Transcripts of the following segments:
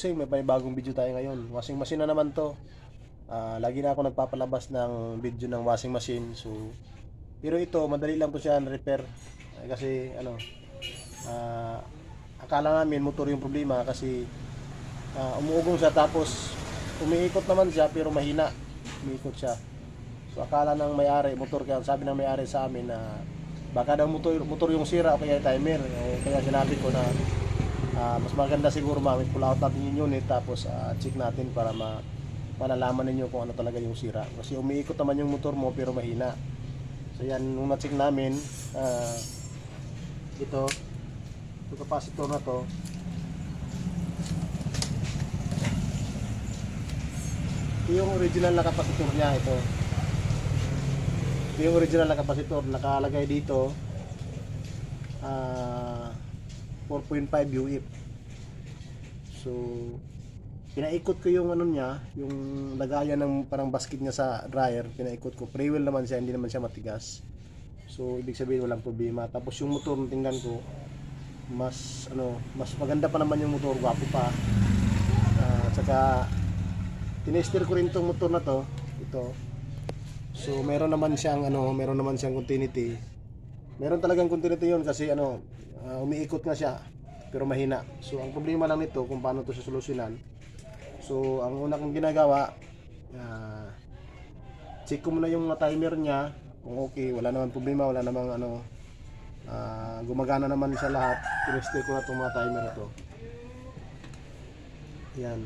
busing, may may bagong video tayo ngayon. Washing machine na naman to. Ah, lagi na ako nagpapalabas ng video ng washing machine. So, pero ito, madali lang po siya na-repair. Eh, kasi, ano, ah, akala namin motor yung problema kasi ah, umuugong siya tapos umiikot naman siya pero mahina. Umiikot siya. So, akala ng may-ari, motor kaya sabi ng may-ari sa amin na baka daw motor, motor yung sira o kaya timer. Eh, kaya sinabi ko na Ah, mas maganda siguro mami pull out natin yung unit tapos ah, check natin para ma malalaman ninyo kung ano talaga yung sira. Kasi umiikot naman yung motor mo pero mahina. So yan nung na-check namin ah, ito yung capacitor na to ito yung original na capacitor niya ito. Ito yung original na capacitor nakalagay dito ah 4.5 UF. So, pinaikot ko yung ano niya, yung lagayan ng parang basket niya sa dryer, pinaikot ko. Pre-wheel naman siya, hindi naman siya matigas. So, ibig sabihin walang problema. Tapos yung motor, tingnan ko, mas ano, mas maganda pa naman yung motor, gwapo pa. Ah, at saka tinester ko rin tong motor na to, ito. So, meron naman siyang ano, meron naman siyang continuity. Meron talagang continuity yun kasi ano, ah, umiikot nga siya pero mahina. So ang problema lang nito kung paano to solusyonan. So ang una kong ginagawa, ah, check ko muna yung mga timer niya kung okay, wala naman problema, wala namang ano ah, gumagana naman siya lahat. Tineste ko na itong mga timer na to. Yan.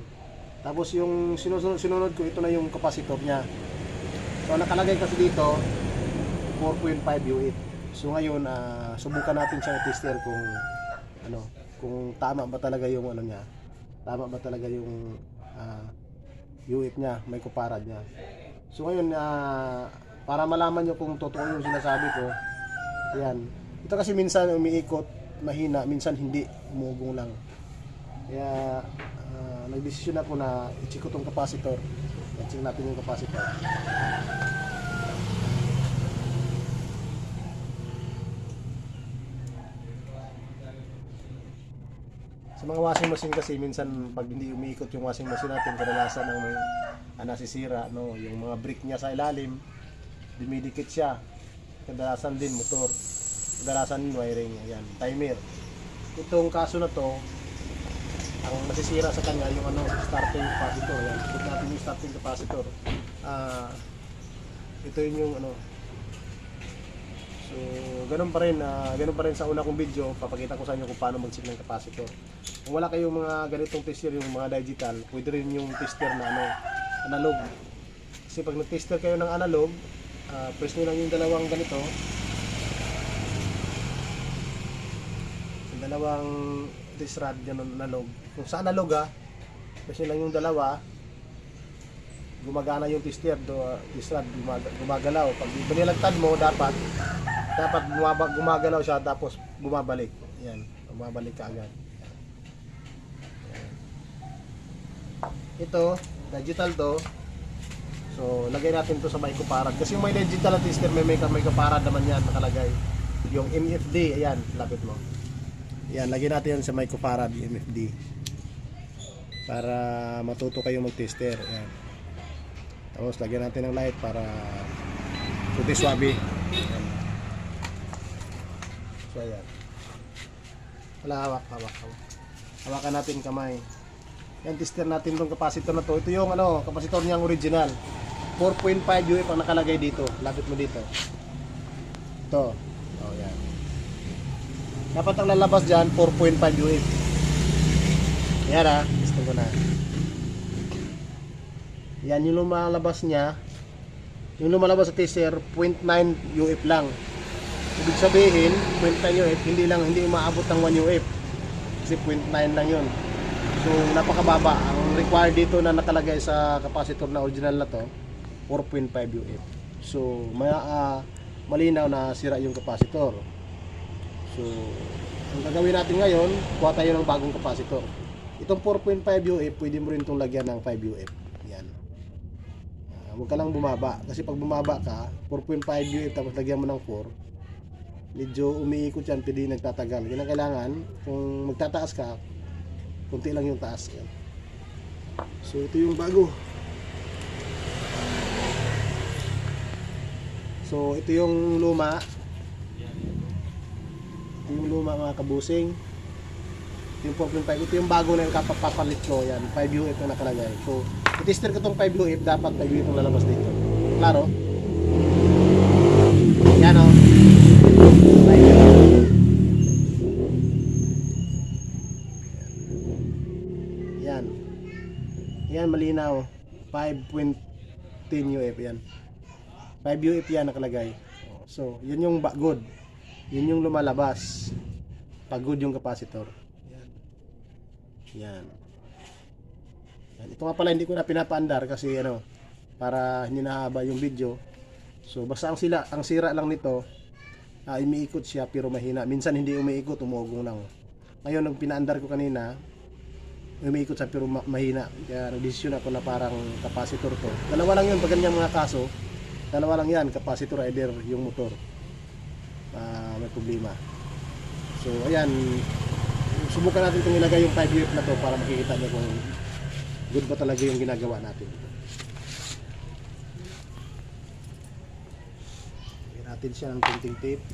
Tapos yung sinusunod, sinunod ko, ito na yung capacitor niya. So nakalagay kasi dito 4.5 U8. So ngayon, ah, subukan natin siyang tester kung ano, kung tama ba talaga yung ano niya. Tama ba talaga yung ah, U8 niya, may kuparad niya. So ngayon, ah, para malaman niyo kung totoo yung sinasabi ko, yan. Ito kasi minsan umiikot, mahina, minsan hindi, umugong lang. Kaya ah, nagdesisyon ako na i-check ko tong capacitor. I-check natin yung capacitor. Sa mga washing machine kasi minsan pag hindi umiikot yung washing machine natin kadalasan ang may ah, nasisira no? Yung mga brick niya sa ilalim dumidikit siya. Kadalasan din motor. Kadalasan din wiring ayan timer. Itong kaso na to ang nasisira sa kanya yung ano starting capacitor ayan. Check natin yung starting capacitor. Ah ito yun yung ano So, ganun pa rin, ah, ganun pa rin sa una kong video, papakita ko sa inyo kung paano mag-check ng capacitor. Kung wala kayong mga ganitong tester, yung mga digital, pwede rin yung tester na ano, analog. Kasi pag nag-tester kayo ng analog, ah, press nyo lang yung dalawang ganito. Yung dalawang test rod ng analog. Kung sa analog ah, press nyo lang yung dalawa, gumagana yung tester do test rod gumag- gumagalaw pag binilagtad mo dapat dapat bumaba, gumagalaw siya tapos bumabalik. Yan bumabalik ka agad. Yan. ito digital to. So lagay natin to sa microfarad kasi yung may digital na tester may kaparad naman yan nakalagay. Yung MFD ayan lapit mo. Yan lagay natin yan sa microfarad yung MFD para matuto kayo mag-tester yan tapos lagyan natin ng light para puti swabe. Ayan. So ayan. Wala hawak, hawak, hawak. Hawakan natin kamay. Yan, tester natin tong capacitor na to. Ito yung ano, capacitor niyang original. 4.5 UF ang nakalagay dito. Lapit mo dito. Ito. Oh, yan. Dapat ang lalabas dyan, 4.5 UF. Yan ah, gusto ko na. Yan yung lumalabas niya. Yung lumalabas sa teaser, 0.9 UF lang. Ibig sabihin, 0.9 UF, hindi lang, hindi umaabot ng 1 UF. Kasi 0.9 lang yun. So, napakababa. Ang required dito na nakalagay sa capacitor na original na to, 4.5 UF. So, maya, ah, malinaw na sira yung capacitor. So, ang gagawin natin ngayon, kuha tayo ng bagong capacitor. Itong 4.5 UF, pwede mo rin itong lagyan ng 5 UF. Yan. Ah, huwag ka lang bumaba. Kasi pag bumaba ka, 4.5 UF tapos lagyan mo ng 4, medyo umiikot yan, pwede nagtatagal. Yan ang kailangan, kung magtataas ka, kunti lang yung taas. Yan. So ito yung bago. So ito yung luma. Ito yung luma mga kabusing. Ito yung 4.5. Ito yung bago na yung kapapapalit ko. Yan, 5 UF na nakalagay. So, itester ko tong 5 UF. Dapat 5 UF ang lalabas dito. Klaro? Yan o. 5 UF. Yan. Yan, malinaw. 5.10 UF yan. 5 UF yan nakalagay. So, yun yung good. Yun yung lumalabas. Pag good yung capacitor. Yan. Yan. Yan. Ito nga pala hindi ko na pinapaandar kasi ano, para hindi nahaba yung video. So, basta ang sila, ang sira lang nito, ah, umiikot siya pero mahina. Minsan hindi umiikot, umugong lang. Ngayon, nung pinaandar ko kanina, umiikot sa pero ma- mahina. Kaya nagdesisyon ako na parang capacitor to. Dalawa lang yun pag ganyan mga kaso. Dalawa lang yan, capacitor either yung motor. Ah, may problema. So, ayan. Subukan natin itong ilagay yung 5 UF na to para makikita nyo kung good ba talaga yung ginagawa natin. Lagyan natin siya ng tinting tape.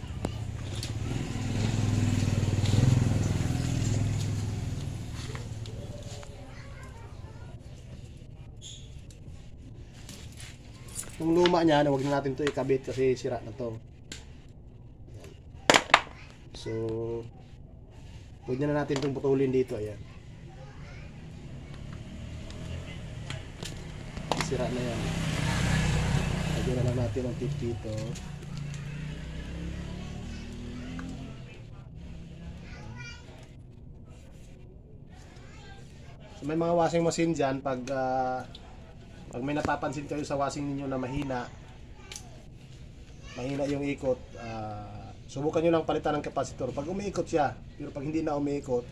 Yung luma niya, huwag na natin to ikabit kasi sira na to. So, huwag na natin itong putulin dito. Ayan. Sira na yan. Lagyan na lang natin ang tip dito. So, may mga washing machine dyan pag ah, pag may napapansin kayo sa washing ninyo na mahina, mahina yung ikot, ah, subukan nyo lang palitan ng capacitor. Pag umiikot siya, pero pag hindi na umiikot,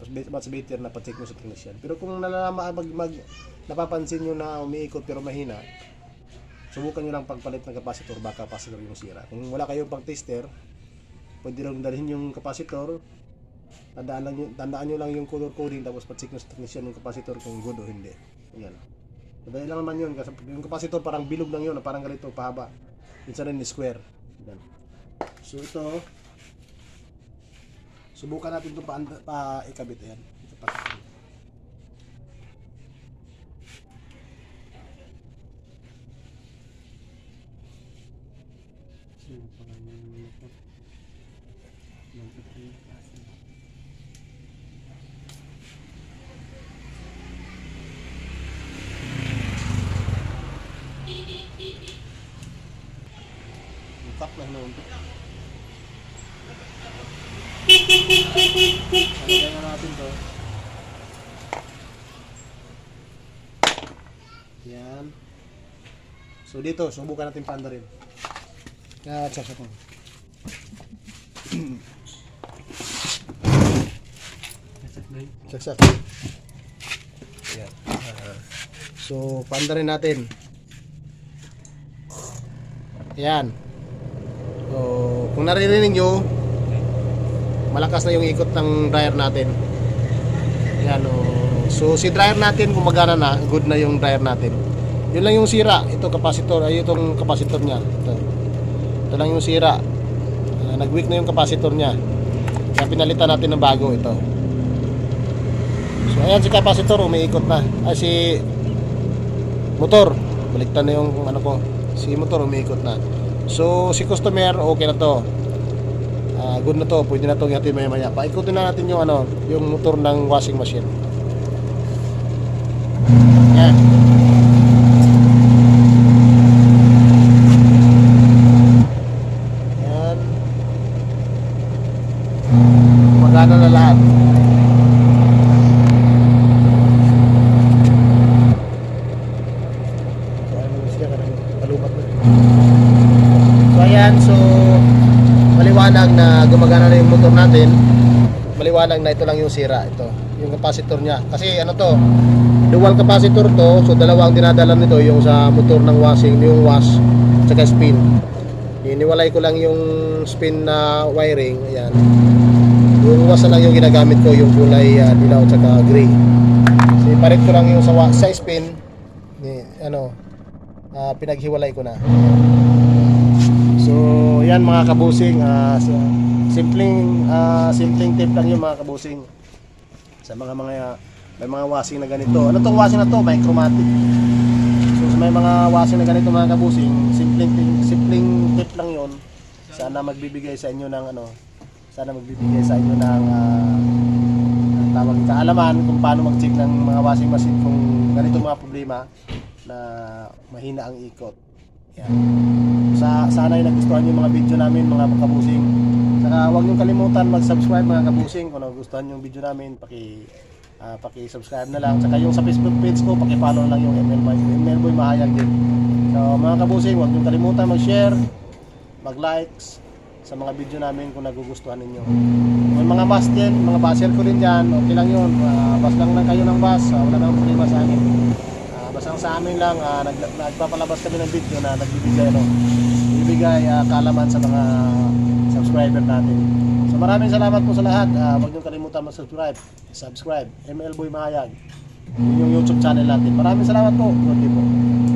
mas, bet- mas better na pa-check nyo sa technician. Pero kung nalalaman, mag, mag, napapansin nyo na umiikot pero mahina, subukan nyo lang pagpalit ng capacitor, baka capacitor yung sira. Kung wala kayong pang-tester, pwede lang dalhin yung capacitor, tandaan, lang, tandaan nyo lang yung color coding, tapos pa-check nyo sa technician yung capacitor kung good o hindi. Yan. Madali lang naman yun. Kasi yung capacitor parang bilog lang yun. Parang ganito, pahaba. Minsan rin square. Yan. So ito, subukan natin ito pa, pa ikabit. Ayan. Ito pa. Itak lang naman ito. Lagyan na natin to. Yan. So dito, subukan natin panda rin. Kaya check ko. Saksak. Yan. Ah, so, panda rin natin. Yan. So, kung naririnig nyo, malakas na yung ikot ng dryer natin. Yan o. So, si dryer natin gumagana na, good na yung dryer natin. Yun lang yung sira. Ito capacitor, ay itong capacitor niya. Ito. Ito lang yung sira. Ah, nag-weak na yung capacitor niya. Kaya pinalitan natin ng bago ito. So, ayan si capacitor, umiikot na. Ay, si motor. Baliktad na yung ano ko. Si motor umiikot na. So, si customer, okay na to. Ah, good na to. Pwede na to natin maya maya. Paikutin na natin yung ano, yung motor ng washing machine. Yan. Yan. Magana na lahat. So, ano siya ka palupat na. So ayan, so maliwanag na gumagana na yung motor natin. Maliwanag na ito lang yung sira, ito, yung capacitor niya. Kasi ano to, dual capacitor to, so dalawa ang dinadala nito, yung sa motor ng washing, yung wash, tsaka spin. Iniwalay ko lang yung spin na wiring, ayan. Yung wash lang yung ginagamit ko, yung kulay uh, dilaw tsaka gray. Kasi ipalit ko lang yung sa, sa spin ni ano ah, pinaghiwalay ko na so yan mga kabusing ah, sa, simpleng ah, simpleng tip lang yung mga kabusing sa mga mga may mga washing na ganito ano tong washing na to micromatic so sa may mga washing na ganito mga kabusing simpleng simpleng tip lang yon sana magbibigay sa inyo ng ano sana magbibigay sa inyo ng ah, ang tawag kaalaman kung paano mag-check ng mga washing machine kung ganito mga problema na mahina ang ikot. Yan. Sa sana ay nagustuhan yung mga video namin mga kabusing. Saka huwag niyong kalimutan mag-subscribe mga kabusing kung nagustuhan yung video namin paki ah, paki-subscribe na lang. Saka yung sa Facebook page ko paki-follow lang yung ML Boy, Mahayag din. So mga kabusing, huwag niyong kalimutan mag-share, mag-likes sa mga video namin kung nagugustuhan ninyo. Kung mga bus din, mga basher ko din dyan, okay lang yun. Uh, bus lang lang kayo ng bus, ah, wala nang problema sa amin. Ah, basta sa amin lang, ah, nag, nagpapalabas kami ng video na nagbibigay, ano, bibigay ah, kaalaman sa mga subscriber natin. So maraming salamat po sa lahat. Ah, huwag niyong kalimutan mag-subscribe. Subscribe. ML Boy Mahayag. Yun yung YouTube channel natin. Maraming salamat po. Good po.